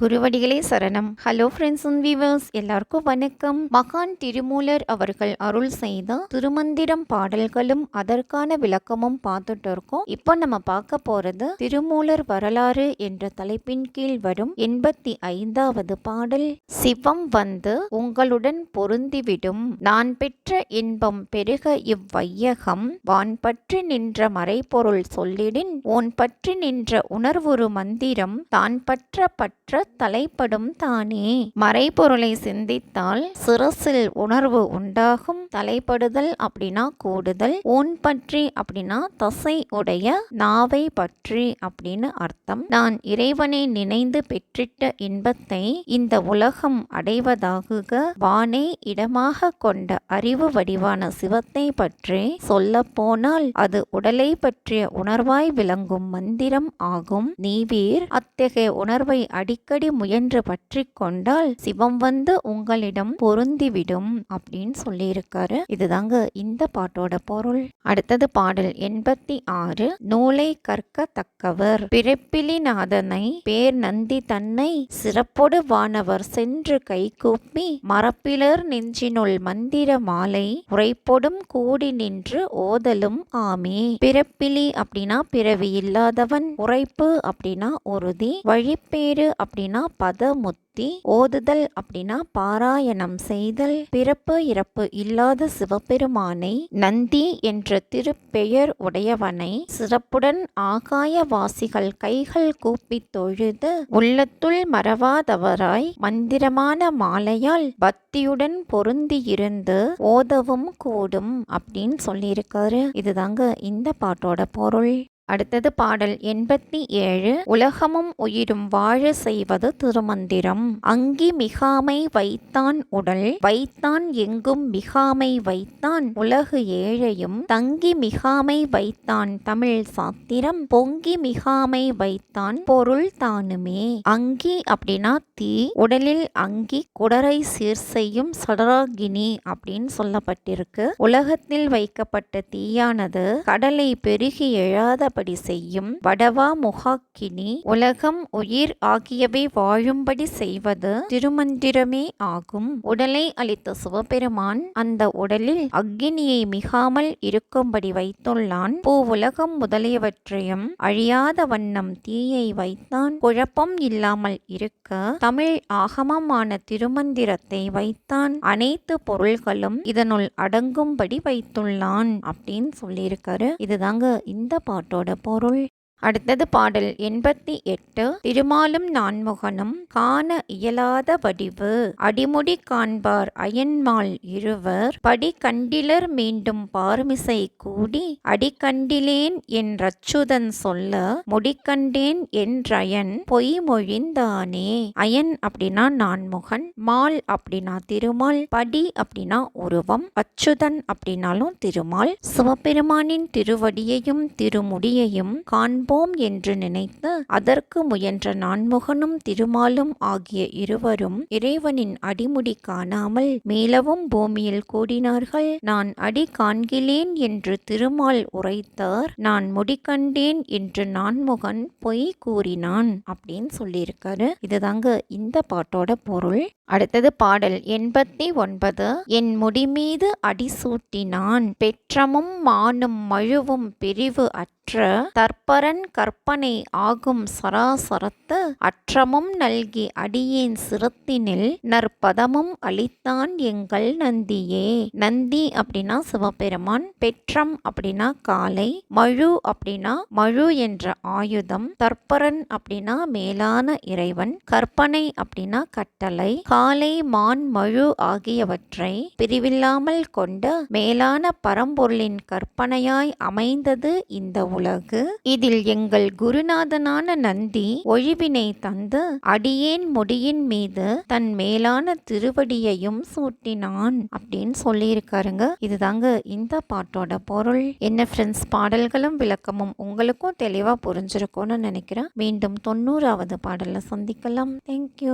குருவடிகளே சரணம். Hello friends and viewers எல்லாருக்கும் வணக்கம். மகான் திருமூலர் அவர்கள் அருள் செய்த திருமந்திரம் பாடல்களும் அதற்கான விளக்கமும் பார்த்துட்டு இருக்கோம். இப்போ நம்ம பார்க்க போறது திருமூலர் வரலாறு என்ற தலைப்பின் கீழ் வரும் எண்பத்தி ஐந்தாவது பாடல். சிவம் வந்து உங்களுடன் பொருந்திவிடும். நான் பெற்ற இன்பம் பெருக இவ்வையகம். வான் பற்றி நின்ற மறைபொருள் சொல்லிடின். ஓன் பற்றி நின்ற உணர்வுரு மந்திரம். தான் பற்ற பற்ற தலைப்படும் தானே. மறைபொருளை சிந்தித்தால் சிரசில் உணர்வு உண்டாகும். தலைப்படுதல் அப்படின்னா கூடுதல். ஊன் பற்றி அப்படின்னா தசை உடைய நாவை பற்றி அப்படின்னு அர்த்தம். நான் இறைவனை நினைந்து பெற்றிட்ட இன்பத்தை இந்த உலகம் அடைவதாகுக. வானை இடமாக கொண்ட அறிவு வடிவான சிவத்தை பற்றி சொல்ல போனால் அது உடலை பற்றிய உணர்வாய் விளங்கும் மந்திரம் ஆகும். நீவீர் அத்தகைய உணர்வை அடிக்க அடிக்கடி முயன்று பற்றி கொண்டால் சிவம் வந்து உங்களிடம் பொருந்திவிடும் அப்படின்னு சொல்லியிருக்காரு. இதுதாங்க இந்த பாட்டோட பொருள். அடுத்தது பாடல் எண்பத்தி ஆறு நூலை கற்க தக்கவர் பிறப்பிலிநாதனை பேர் நந்தி தன்னை சிறப்பொடு வானவர் சென்று கைகூப்பி மரப்பிலர் நெஞ்சினுள் மந்திர மாலை உரைப்பொடும் கூடி நின்று ஓதலும் ஆமே. பிறப்பிலி அப்படின்னா பிறவி இல்லாதவன் உரைப்பு அப்படின்னா உறுதி. வழிப்பேறு அப்படி அப்படின்னா பதமுத்தி ஓதுதல் அப்படின்னா பாராயணம் செய்தல் பிறப்பு இறப்பு இல்லாத சிவபெருமானை நந்தி என்ற திருப்பெயர் உடையவனை சிறப்புடன் ஆகாய வாசிகள் கைகள் கூப்பி தொழுது உள்ளத்துள் மறவாதவராய் மந்திரமான மாலையால் பக்தியுடன் பொருந்தியிருந்து ஓதவும் கூடும் அப்படின்னு சொல்லியிருக்காரு. இதுதாங்க இந்த பாட்டோட பொருள். அடுத்தது பாடல் எண்பத்தி ஏழு உலகமும் உயிரும் வாழ செய்வது திருமந்திரம். அங்கி மிகாமை வைத்தான் உடல். வைத்தான் எங்கும் மிகாமை வைத்தான் உலகு ஏழையும். தங்கி மிகாமை வைத்தான் தமிழ் சாத்திரம். பொங்கி மிகாமை வைத்தான் பொருள் தானுமே. அங்கி அப்படின்னா தீ. உடலில் அங்கி குடரை சீர் செய்யும் சடராகினி அப்படின்னு சொல்லப்பட்டிருக்கு. உலகத்தில் வைக்கப்பட்ட தீயானது கடலை பெருகி எழாத வாழும்படி செய்யும் வடவா முகாக்கினி உலகம் உயிர் ஆகியவை வாழும்படி செய்வது திருமந்திரமே ஆகும். உடலை அளித்த சிவபெருமான் அந்த உடலில் அக்னியை மிகாமல் இருக்கும்படி வைத்துள்ளான். பூ உலகம் முதலியவற்றையும் அழியாத வண்ணம் தீயை வைத்தான். குழப்பம் இல்லாமல் இருக்க தமிழ் ஆகமமான திருமந்திரத்தை வைத்தான். அனைத்து பொருள்களும் இதனுள் அடங்கும்படி வைத்துள்ளான் அப்படின்னு சொல்லியிருக்காரு. இதுதாங்க இந்த பாட்டோட பொருள் அடுத்தது பாடல் எண்பத்தி எட்டு திருமாலும் நான்முகனும் காண இயலாத வடிவு. அடிமுடி காண்பார் அயன்மால் இருவர். படி கண்டிலர் மீண்டும் பார்மிசை கூடி அடிக்கண்டிலேன் என்றச்சுதன் சொல்ல முடிக்கண்டேன் என்றயன் பொய் மொழிந்தானே. அயன் அப்படின்னா நான்முகன் மால் அப்படின்னா திருமால் படி அப்படின்னா உருவம் அச்சுதன் அப்படின்னாலும் திருமால். சிவபெருமானின் திருவடியையும் திருமுடியையும் காண்போம் பார்ப்போம் என்று நினைத்து அதற்கு முயன்ற நான்முகனும் திருமாலும் ஆகிய இருவரும் இறைவனின் அடிமுடி காணாமல் மேலவும் பூமியில் கூடினார்கள். நான் அடி காண்கிலேன் என்று திருமால் உரைத்தார். நான் முடிக்கண்டேன் என்று நான்முகன் பொய் கூறினான் அப்படின்னு சொல்லியிருக்காரு. இதுதாங்க இந்த பாட்டோட பொருள். அடுத்தது பாடல் எண்பத்தி ஒன்பது. என் முடிமீது அடிசூட்டினான் பெற்றமும் மானும் மழுவும் பிரிவு அற்ற அற்ற தற்பரன் கற்பனை ஆகும் சராசரத்து அற்றமும் நல்கி அடியேன் சிரத்தினில் நற்பதமும் அளித்தான் எங்கள் நந்தியே. நந்தி அப்படின்னா சிவபெருமான் பெற்றம் அப்படின்னா காலை மழு அப்படின்னா மழு என்ற ஆயுதம் தற்பரன் அப்படின்னா மேலான இறைவன் கற்பனை அப்படின்னா கட்டளை காலை மான் மழு ஆகியவற்றை பிரிவில்லாமல் கொண்ட மேலான பரம்பொருளின் கற்பனையாய் அமைந்தது இந்த உலகு. இதில் எங்கள் குருநாதனான நந்தி ஒழிவினை தந்து அடியேன் முடியின் மீது தன் மேலான திருவடியையும் சூட்டினான் அப்படின்னு சொல்லியிருக்காருங்க. இதுதாங்க இந்த பாட்டோட பொருள். என்ன ஃப்ரெண்ட்ஸ் பாடல்களும் விளக்கமும் உங்களுக்கும் தெளிவாக புரிஞ்சிருக்கும்னு நினைக்கிறேன். மீண்டும் தொண்ணூறாவது பாடலில் சந்திக்கலாம். தேங்க்யூ